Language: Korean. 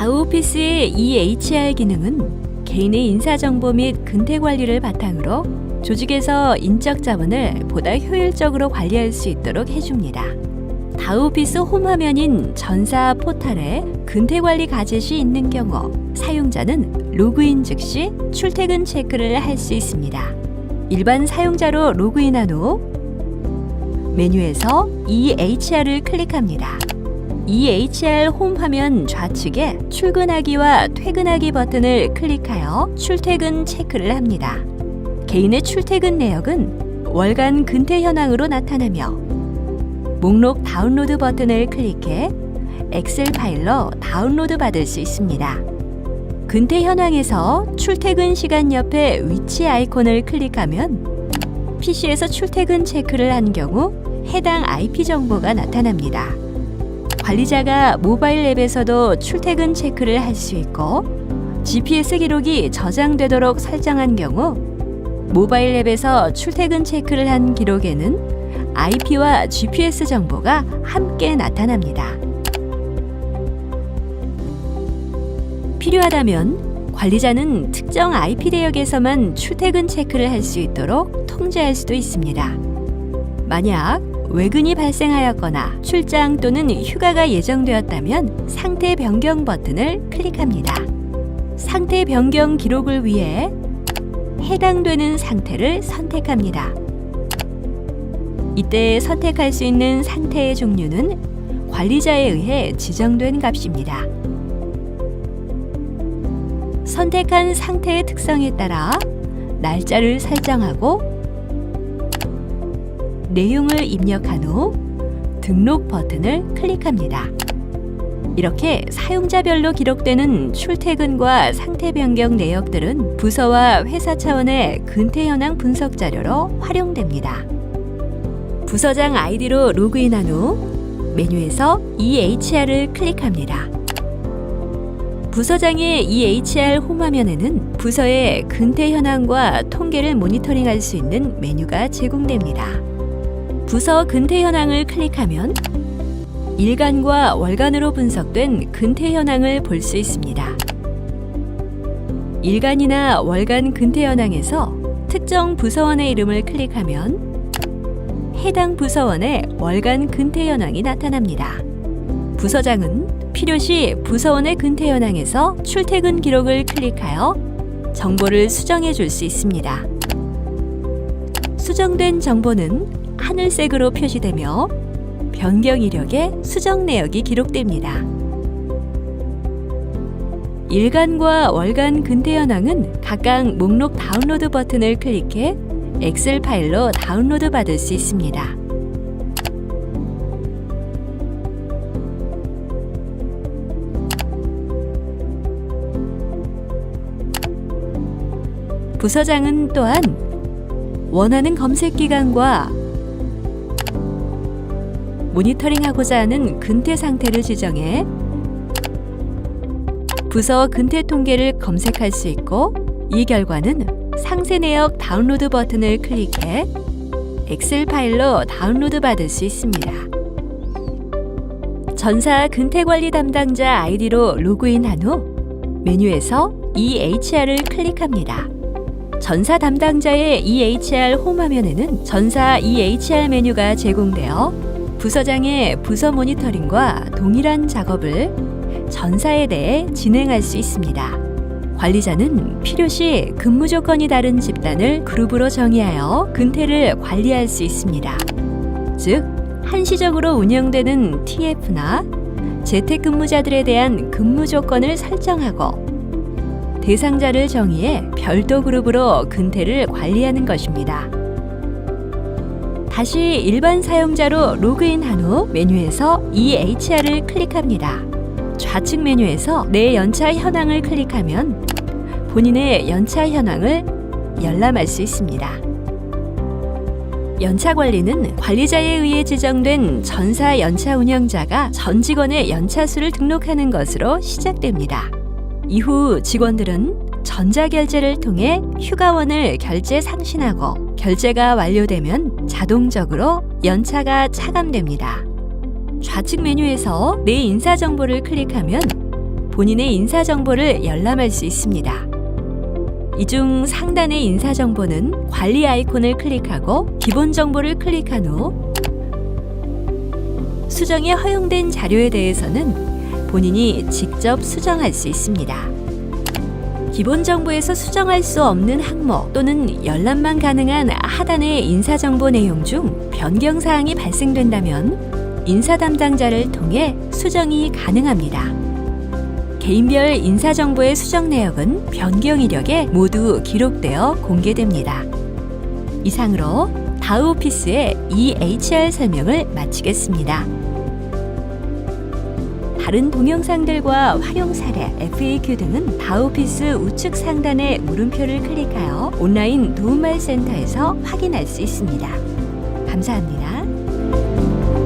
다우오피스의 EHR 기능은 개인의 인사정보 및 근태 관리를 바탕으로 조직에서 인적 자원을 보다 효율적으로 관리할 수 있도록 해줍니다. 다우오피스 홈 화면인 전사 포탈에 근태 관리 가젯이 있는 경우 사용자는 로그인 즉시 출퇴근 체크를 할 수 있습니다. 일반 사용자로 로그인한 후 메뉴에서 EHR을 클릭합니다. EHR 홈 화면 좌측에 출근하기와 퇴근하기 버튼을 클릭하여 출퇴근 체크를 합니다. 개인의 출퇴근 내역은 월간 근태 현황으로 나타나며 목록 다운로드 버튼을 클릭해 엑셀 파일로 다운로드 받을 수 있습니다. 근태 현황에서 출퇴근 시간 옆에 위치 아이콘을 클릭하면 PC에서 출퇴근 체크를 한 경우 해당 IP 정보가 나타납니다. 관리자가 모바일 앱에서도 출퇴근 체크를 할 수 있고 GPS 기록이 저장되도록 설정한 경우 모바일 앱에서 출퇴근 체크를 한 기록에는 IP와 GPS 정보가 함께 나타납니다. 필요하다면 관리자는 특정 IP 대역에서만 출퇴근 체크를 할 수 있도록 통제할 수도 있습니다. 만약 외근이 발생하였거나 출장 또는 휴가가 예정되었다면 상태 변경 버튼을 클릭합니다. 상태 변경 기록을 위해 해당되는 상태를 선택합니다. 이때 선택할 수 있는 상태의 종류는 관리자에 의해 지정된 값입니다. 선택한 상태의 특성에 따라 날짜를 설정하고 내용을 입력한 후 등록 버튼을 클릭합니다. 이렇게 사용자별로 기록되는 출퇴근과 상태 변경 내역들은 부서와 회사 차원의 근태 현황 분석 자료로 활용됩니다. 부서장 아이디로 로그인한 후 메뉴에서 EHR을 클릭합니다. 부서장의 EHR 홈 화면에는 부서의 근태 현황과 통계를 모니터링할 수 있는 메뉴가 제공됩니다. 부서 근태 현황을 클릭하면 일간과 월간으로 분석된 근태 현황을 볼 수 있습니다. 일간이나 월간 근태 현황에서 특정 부서원의 이름을 클릭하면 해당 부서원의 월간 근태 현황이 나타납니다. 부서장은 필요시 부서원의 근태 현황에서 출퇴근 기록을 클릭하여 정보를 수정해 줄 수 있습니다. 수정된 정보는 하늘색으로 표시되며 변경 이력에 수정 내역이 기록됩니다. 일간과 월간 근태 현황은 각각 목록 다운로드 버튼을 클릭해 엑셀 파일로 다운로드 받을 수 있습니다. 부서장은 또한 원하는 검색 기간과 모니터링하고자 하는 근태 상태를 지정해 부서 근태 통계를 검색할 수 있고 이 결과는 상세 내역 다운로드 버튼을 클릭해 엑셀 파일로 다운로드 받을 수 있습니다. 전사 근태 관리 담당자 아이디로 로그인한 후 메뉴에서 EHR을 클릭합니다. 전사 담당자의 EHR 홈 화면에는 전사 EHR 메뉴가 제공되어 부서장의 부서 모니터링과 동일한 작업을 전사에 대해 진행할 수 있습니다. 관리자는 필요시 근무 조건이 다른 집단을 그룹으로 정의하여 근태를 관리할 수 있습니다. 즉, 한시적으로 운영되는 TF나 재택근무자들에 대한 근무 조건을 설정하고 대상자를 정의해 별도 그룹으로 근태를 관리하는 것입니다. 다시 일반 사용자로 로그인한 후 메뉴에서 EHR을 클릭합니다. 좌측 메뉴에서 내 연차 현황을 클릭하면 본인의 연차 현황을 열람할 수 있습니다. 연차 관리는 관리자에 의해 지정된 전사 연차 운영자가 전 직원의 연차 수를 등록하는 것으로 시작됩니다. 이후 직원들은 전자결제를 통해 휴가원을 결제 상신하고 결제가 완료되면 자동적으로 연차가 차감됩니다. 좌측 메뉴에서 내 인사 정보를 클릭하면 본인의 인사 정보를 열람할 수 있습니다. 이 중 상단의 인사 정보는 관리 아이콘을 클릭하고 기본 정보를 클릭한 후 수정이 허용된 자료에 대해서는 본인이 직접 수정할 수 있습니다. 기본 정보에서 수정할 수 없는 항목 또는 열람만 가능한 하단의 인사 정보 내용 중 변경 사항이 발생된다면 인사 담당자를 통해 수정이 가능합니다. 개인별 인사 정보의 수정 내역은 변경 이력에 모두 기록되어 공개됩니다. 이상으로 다우오피스의 EHR 설명을 마치겠습니다. 다른 동영상들과 활용 사례, FAQ 등은 다우오피스 우측 상단의 물음표를 클릭하여 온라인 도움말 센터에서 확인할 수 있습니다. 감사합니다.